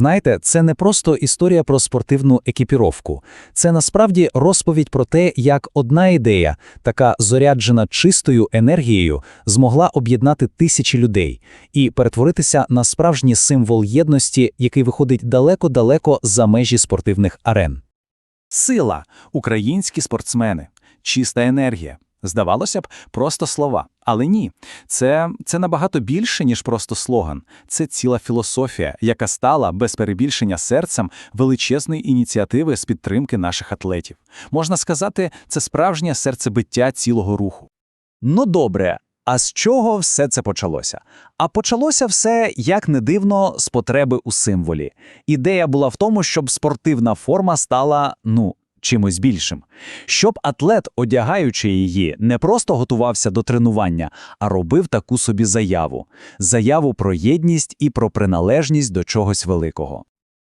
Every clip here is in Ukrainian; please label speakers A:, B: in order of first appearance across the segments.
A: Знаєте, це не просто історія про спортивну екіпіровку. Це насправді розповідь про те, як одна ідея, така зоряджена чистою енергією, змогла об'єднати тисячі людей і перетворитися на справжній символ єдності, який виходить далеко-далеко за межі спортивних арен.
B: Сила, українські спортсмени, чиста енергія. Здавалося б, просто слова. Але ні, це, це набагато більше, ніж просто слоган. Це ціла філософія, яка стала, без перебільшення серцем, величезної ініціативи з підтримки наших атлетів. Можна сказати, це справжнє серцебиття цілого руху.
C: Ну добре, а з чого все це почалося? А почалося все, як не дивно, з потреби у символі. Ідея була в тому, щоб спортивна форма стала, ну, чимось більшим. Щоб атлет, одягаючи її, не просто готувався до тренування, а робив таку собі заяву. Заяву про єдність і про приналежність до чогось великого.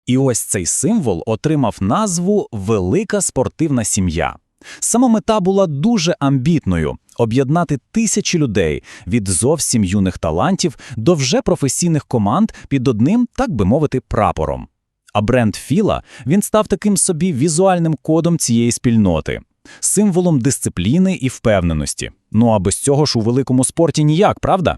C: І ось цей символ отримав назву Велика спортивна сім'я. Сама мета була дуже амбітною об'єднати тисячі людей від зовсім юних талантів до вже професійних команд під одним, так би мовити, прапором. А бренд Філа він став таким собі візуальним кодом цієї спільноти, символом дисципліни і впевненості. Ну а без цього ж у великому спорті ніяк, правда?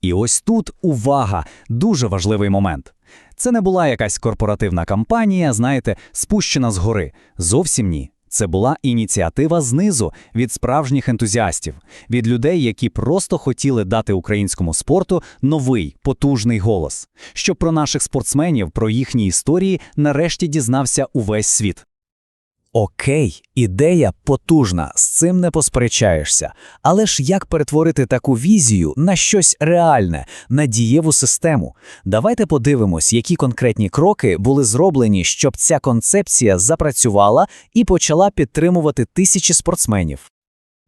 C: І ось тут увага, дуже важливий момент. Це не була якась корпоративна кампанія, знаєте, спущена згори. Зовсім ні. Це була ініціатива знизу від справжніх ентузіастів, від людей, які просто хотіли дати українському спорту новий потужний голос, щоб про наших спортсменів, про їхні історії нарешті дізнався увесь світ. Окей, ідея потужна, з цим не посперечаєшся. Але ж як перетворити таку візію на щось реальне, на дієву систему? Давайте подивимось, які конкретні кроки були зроблені, щоб ця концепція запрацювала і почала підтримувати тисячі спортсменів.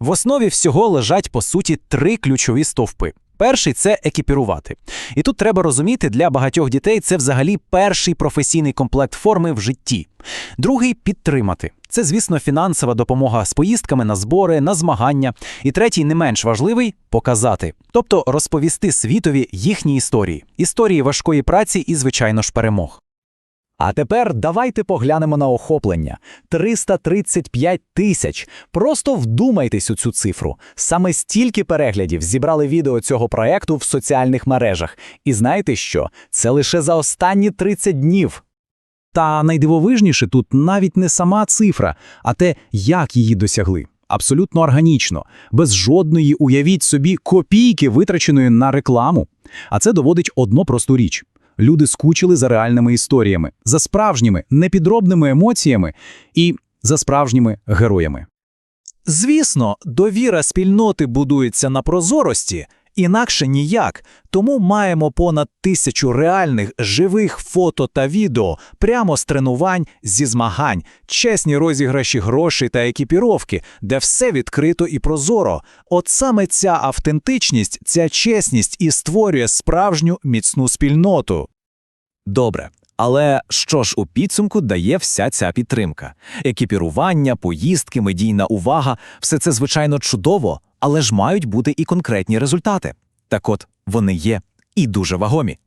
B: В основі всього лежать, по суті, три ключові стовпи. Перший це екіпірувати. І тут треба розуміти, для багатьох дітей це взагалі перший професійний комплект форми в житті. Другий підтримати. Це, звісно, фінансова допомога з поїздками на збори, на змагання. І третій, не менш важливий показати, тобто розповісти світові їхні історії, історії важкої праці і, звичайно ж, перемог.
C: А тепер давайте поглянемо на охоплення. 335 тисяч. Просто вдумайтесь у цю цифру. Саме стільки переглядів зібрали відео цього проекту в соціальних мережах. І знаєте що? Це лише за останні 30 днів.
D: Та найдивовижніше тут навіть не сама цифра, а те, як її досягли. Абсолютно органічно, без жодної, уявіть собі, копійки, витраченої на рекламу. А це доводить одну просту річ. Люди скучили за реальними історіями, за справжніми, непідробними емоціями і за справжніми героями.
E: Звісно, довіра спільноти будується на прозорості, інакше ніяк. Тому маємо понад тисячу реальних живих фото та відео прямо з тренувань, зі змагань, чесні розіграші грошей та екіпіровки, де все відкрито і прозоро. От саме ця автентичність, ця чесність і створює справжню міцну спільноту.
C: Добре. Але що ж у підсумку дає вся ця підтримка? Екіпірування, поїздки, медійна увага все це, звичайно, чудово, але ж мають бути і конкретні результати. Так от вони є і дуже вагомі.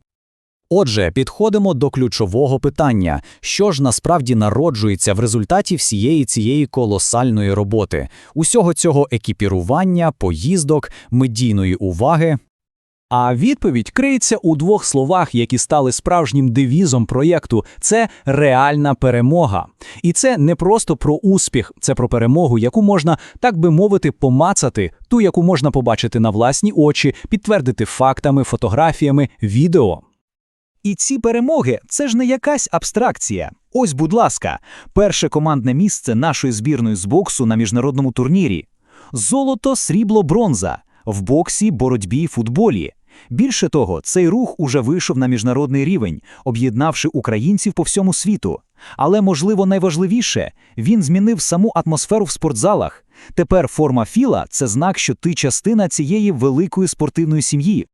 C: Отже, підходимо до ключового питання: що ж насправді народжується в результаті всієї цієї колосальної роботи, усього цього екіпірування, поїздок, медійної уваги.
E: А відповідь криється у двох словах, які стали справжнім девізом проєкту: це реальна перемога. І це не просто про успіх, це про перемогу, яку можна, так би мовити, помацати, ту, яку можна побачити на власні очі, підтвердити фактами, фотографіями, відео. І ці перемоги це ж не якась абстракція. Ось, будь ласка, перше командне місце нашої збірної з боксу на міжнародному турнірі. Золото, срібло, бронза в боксі, боротьбі, футболі. Більше того, цей рух уже вийшов на міжнародний рівень, об'єднавши українців по всьому світу. Але, можливо, найважливіше, він змінив саму атмосферу в спортзалах. Тепер форма філа це знак, що ти частина цієї великої спортивної сім'ї.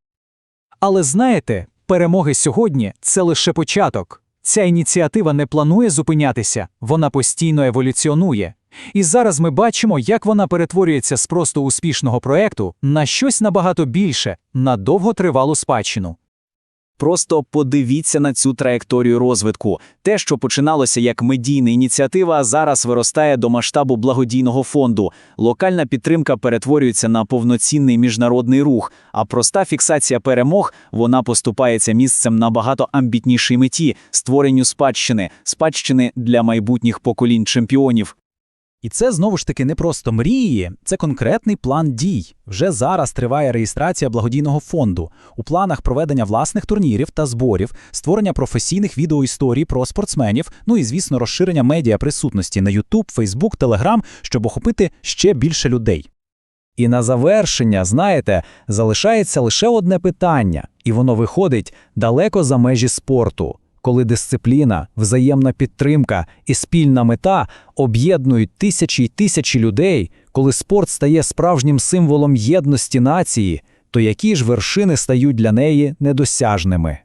E: Але знаєте, перемоги сьогодні це лише початок. Ця ініціатива не планує зупинятися, вона постійно еволюціонує. І зараз ми бачимо, як вона перетворюється з просто успішного проекту на щось набагато більше, на довготривалу спадщину.
C: Просто подивіться на цю траєкторію розвитку. Те, що починалося як медійна ініціатива, зараз виростає до масштабу благодійного фонду. Локальна підтримка перетворюється на повноцінний міжнародний рух, а проста фіксація перемог вона поступається місцем набагато амбітнішій меті створенню спадщини, спадщини для майбутніх поколінь чемпіонів.
E: І це знову ж таки не просто мрії, це конкретний план дій. Вже зараз триває реєстрація благодійного фонду. У планах проведення власних турнірів та зборів, створення професійних відеоісторій про спортсменів, ну і звісно, розширення медіа присутності на YouTube, Facebook, Telegram, щоб охопити ще більше людей.
D: І на завершення, знаєте, залишається лише одне питання, і воно виходить далеко за межі спорту. Коли дисципліна, взаємна підтримка і спільна мета об'єднують тисячі й тисячі людей, коли спорт стає справжнім символом єдності нації, то які ж вершини стають для неї недосяжними?